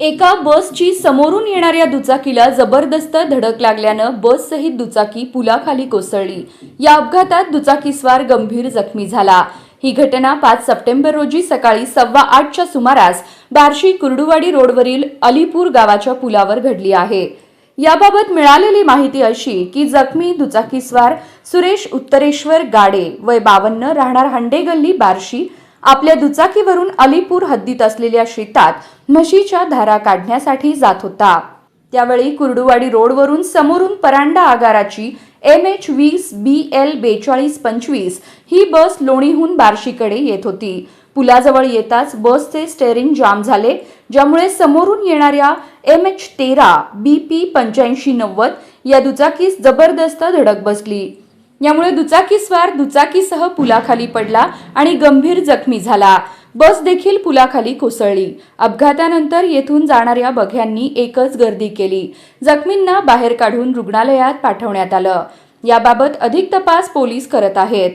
एका बसची समोरून येणाऱ्या दुचाकीला जबरदस्त धडक लागल्यानं बससहित दुचाकी पुलाखाली कोसळली. या अपघातात दुचाकीस्वार गंभीर जखमी झाला. ही घटना पाच सप्टेंबर रोजी सकाळी सव्वा आठच्या सुमारास बार्शी कुर्डुवाडी रोडवरील अलीपूर गावाच्या पुलावर घडली आहे. याबाबत मिळालेली माहिती अशी की जखमी दुचाकीस्वार सुरेश उत्तरेश्वर गाडे वय बावन्न राहणार हंडे गल्ली बार्शी आपल्या दुचाकीवरून अलीपूर हद्दीत असलेल्या शेतात म्हशीच्या धारा काढण्यासाठी जात होता. त्यावेळी कुर्डुवाडी रोडवरून समोरून परांडा आगाराची एम एच वीस बी एल बेचाळीस पंचवीस ही बस लोणीहून बार्शीकडे येत होती. पुलाजवळ येताच बसचे स्टेअरिंग जाम झाले ज्यामुळे समोरून येणाऱ्या एम एच तेरा बी पी पंच्याऐंशी नव्वद या दुचाकीस जबरदस्त धडक बसली. यामुळे दुचाकीस्वार दुचाकीसह पुलाखाली पडला आणि गंभीर जखमी झाला. बस देखील पुलाखाली कोसळली. अपघातानंतर येथून जाणाऱ्या बघ्यांनी एकच गर्दी केली. जखमींना बाहेर काढून रुग्णालयात पाठवण्यात आलं. याबाबत अधिक तपास पोलीस करत आहेत.